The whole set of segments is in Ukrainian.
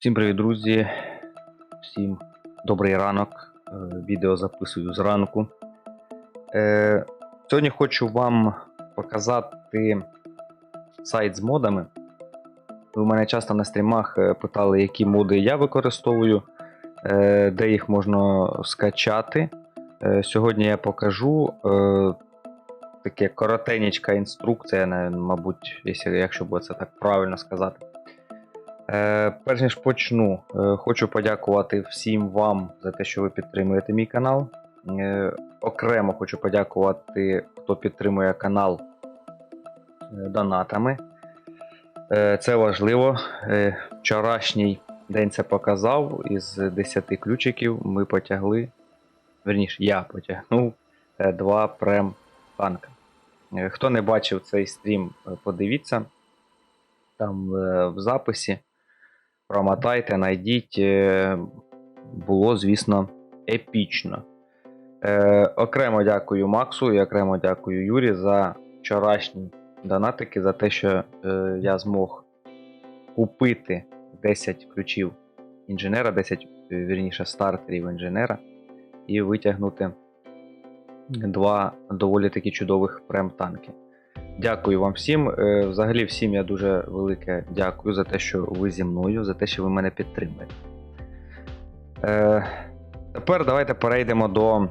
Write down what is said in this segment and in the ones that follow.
Всім привіт, друзі! Всім добрий ранок. Е, Відео записую зранку. Е, Сьогодні хочу вам показати сайт з модами. Ви мене часто на стрімах е, питали, які моди я використовую, е, де їх можна скачати. Е, Сьогодні я покажу е, таке коротенечка інструкція, мабуть, якщо- буде це так правильно сказати. Е, перш ніж почну, е, хочу подякувати всім вам за те, що ви підтримуєте мій канал. Е, окремо хочу подякувати, хто підтримує канал донатами. Це важливо. Вчорашній день це показав. Із 10 ключиків ми потягли. Верніше, я потягнув два прем танка. Хто не бачив цей стрім, подивіться. Там в записі промотайте, найдіть. е, Було, звісно, епічно. Е, окремо дякую Максу і окремо дякую Юрі за вчорашні донатики, за те, що е, я змог купити 10 ключів інженера, 10 е, вірніше стартерів інженера, і витягнути два доволі таки чудових прем-танки. Дякую вам всім. Е, Взагалі, всім я дуже велике дякую за те, що ви зі мною, за те, що ви мене підтримуєте. Е, Тепер давайте перейдемо до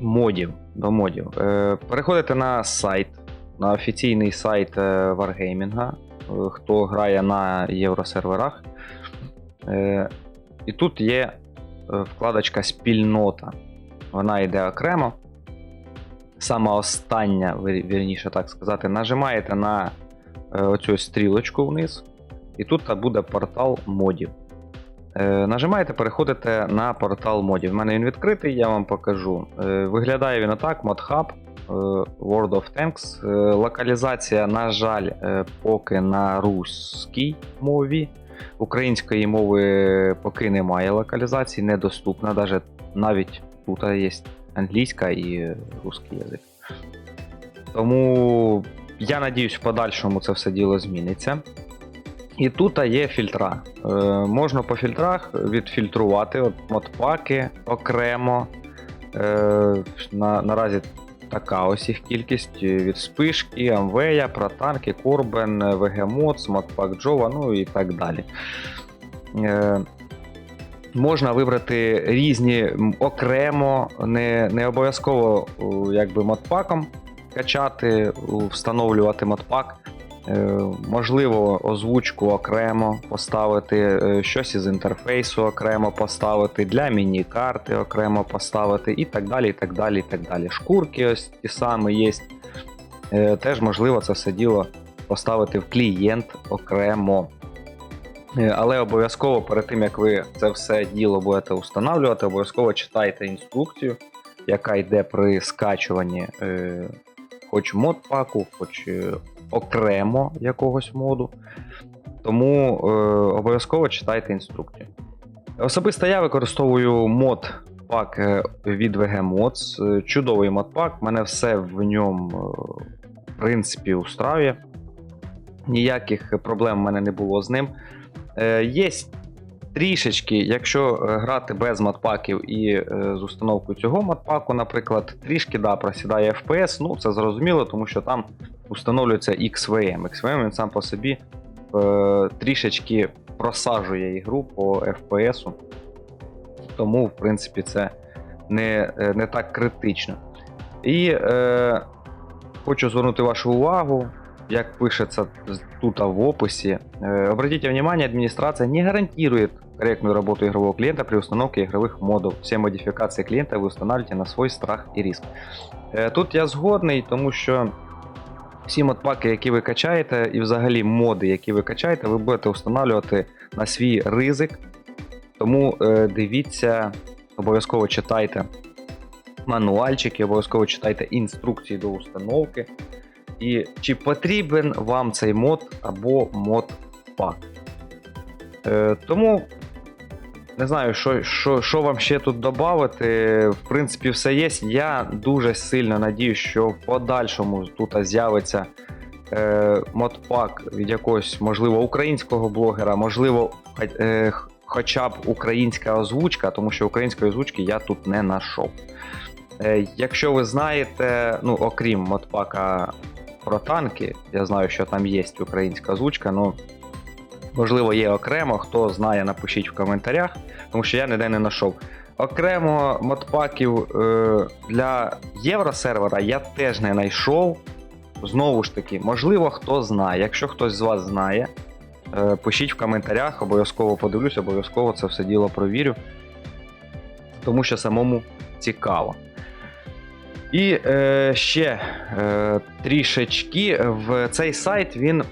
модів. До модів. Е, Переходите на сайт, на офіційний сайт Wargaming, хто грає на євросерверах. І тут є вкладочка Спільнота. Вона йде окремо сама остання, вір- вірніше так сказати, нажимаєте на е, оцю стрілочку вниз, і тут буде портал модів. Е, Нажимаєте, переходите на портал модів. У мене він відкритий, я вам покажу. Е, Виглядає він отак: ModHub, World of Tanks. Локалізація, на жаль, поки на руській мові. Української мови поки немає локалізації, недоступна. Даже навіть тут є англійська і русський язик. Тому я надіюсь, в подальшому це все діло зміниться. І тут є фільтра. Е, можна по фільтрах відфільтрувати от, модпаки окремо. Е, на, наразі така ось їх кількість від спишки, Амвея, Протанки, Корбен, ВГМОЦ, Модпак Джова, ну і так далі. Е, Можна вибрати різні окремо, не, не обов'язково якби модпаком качати, встановлювати модпак. Е, можливо, озвучку окремо поставити, е, щось із інтерфейсу окремо поставити, для міні-карти окремо поставити, і так далі. і так далі, і так далі. Шкурки ось ті самі є. Е, Теж можливо це все діло поставити в клієнт окремо. Е, Але обов'язково перед тим, як ви це все діло будете встановлювати, обов'язково читайте інструкцію, яка йде при скачуванні е, хоч модпаку, хоч е, окремо якогось моду. Тому е, обов'язково читайте інструкцію. Особисто я використовую мод пак е, від VGMods. Е, Чудовий модпак, мене все в ньому в принципі устраює. Ніяких проблем в мене не було з ним. Е, Є трішечки, якщо е, грати без модпаків і е, з установкою цього модпаку, наприклад, трішки да, просідає FPS, ну це зрозуміло, тому що там установлюється XVM. XVM він сам по собі трішечки просаджує ігру по FPS. Тому, в принципі, це не, не так критично. І е, хочу звернути вашу увагу, як пишется з- тут в описі. Э, Обратите внимание, администрация не гарантирует корректную работу игрового клиента при установке игровых модов. Все модификации клиента вы устанавливаете на свой страх і риск. Е, Тут я згодний, тому що всі модпаки, які ви качаєте, і взагалі моди, які ви качаєте, ви будете встановлювати на свій ризик. Тому е, дивіться, обов'язково читайте мануальчики, обов'язково читайте інструкції до установки. І чи потрібен вам цей мод або мод-пак. Е, тому не знаю, що, що, що вам ще тут додати. В принципі, все є. Я дуже сильно надію, що в подальшому тут з'явиться е, модпак від якогось, можливо, українського блогера, можливо, е, хоча б українська озвучка, тому що української озвучки я тут не знайшов. Е, якщо ви знаєте, ну, окрім модпака про танки, я знаю, що там є українська озвучка, ну можливо, є окремо. Хто знає, напишіть в коментарях, тому що я ніде не знайшов. Окремо модпаків е, для євросервера я теж не знайшов. Знову ж таки, можливо, хто знає. Якщо хтось з вас знає, е, пишіть в коментарях, обов'язково подивлюсь, обов'язково це все діло провірю. Тому що самому цікаво. І е, ще е, трішечки в цей сайт він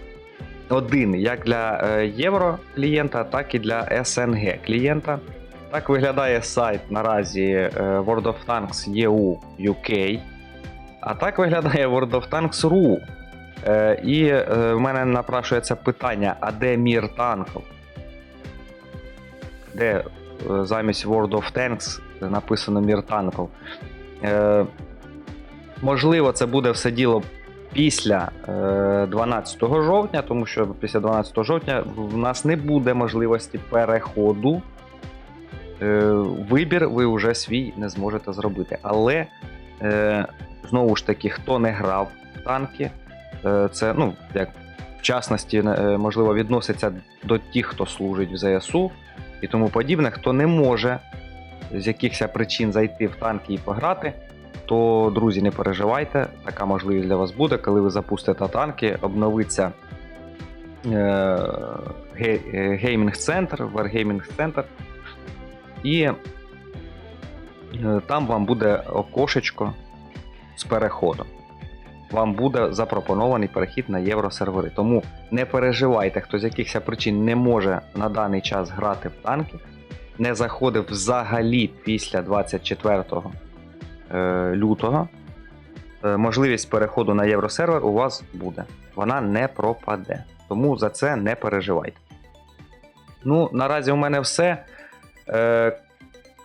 один як для е, євро клієнта, так і для СНГ клієнта. Так виглядає сайт наразі е, World of Tanks EU UK. А так виглядає World of Tanks RU. Е, і е, в мене напрашується питання: а де мір танків? Де е, замість World of Tanks написано мір танків? Е, можливо, це буде все діло після е, 12 жовтня, тому що після 12 жовтня в нас не буде можливості переходу. Е, вибір ви вже свій не зможете зробити. Але е, знову ж таки, хто не грав в танки, е, це ну, як в частності, е, можливо, відноситься до тих, хто служить в ЗСУ і тому подібне, хто не може з якихось причин зайти в танки і пограти, то, друзі, не переживайте, така можливість для вас буде, коли ви запустите танки, обновиться е, е, геймінг-центр, Wargaming-центр, і е, там вам буде окошечко з переходом. Вам буде запропонований перехід на євросервери. Тому не переживайте, хто з якихось причин не може на даний час грати в танки, не заходив взагалі після 24 е, лютого. Е, можливість переходу на євросервер у вас буде. Вона не пропаде. Тому за це не переживайте. Ну, наразі у мене все. Е,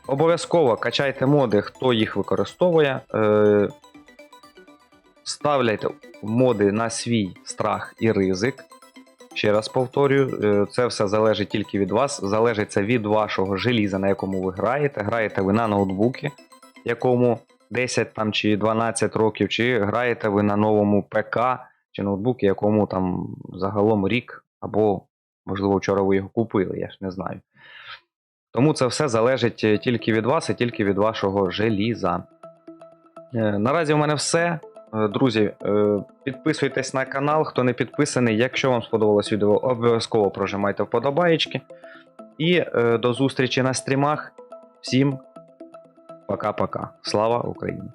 обов'язково качайте моди, хто їх використовує. Е, ставляйте моди на свій страх і ризик. Ще раз повторюю, е, це все залежить тільки від вас. Залежить це від вашого желіза, на якому ви граєте. Граєте ви на ноутбуці, якому 10 там, чи 12 років, чи граєте ви на новому ПК чи ноутбуці, якому там загалом рік, або, можливо, вчора ви його купили, я ж не знаю. Тому це все залежить е, тільки від вас і тільки від вашого желіза. Е, Наразі у мене все. Е, Друзі, підписуйтесь на канал, хто не підписаний. Якщо вам сподобалось відео, обов'язково прожимайте вподобаєчки. І до зустрічі на стрімах. Всім пока-пока. Слава Україні!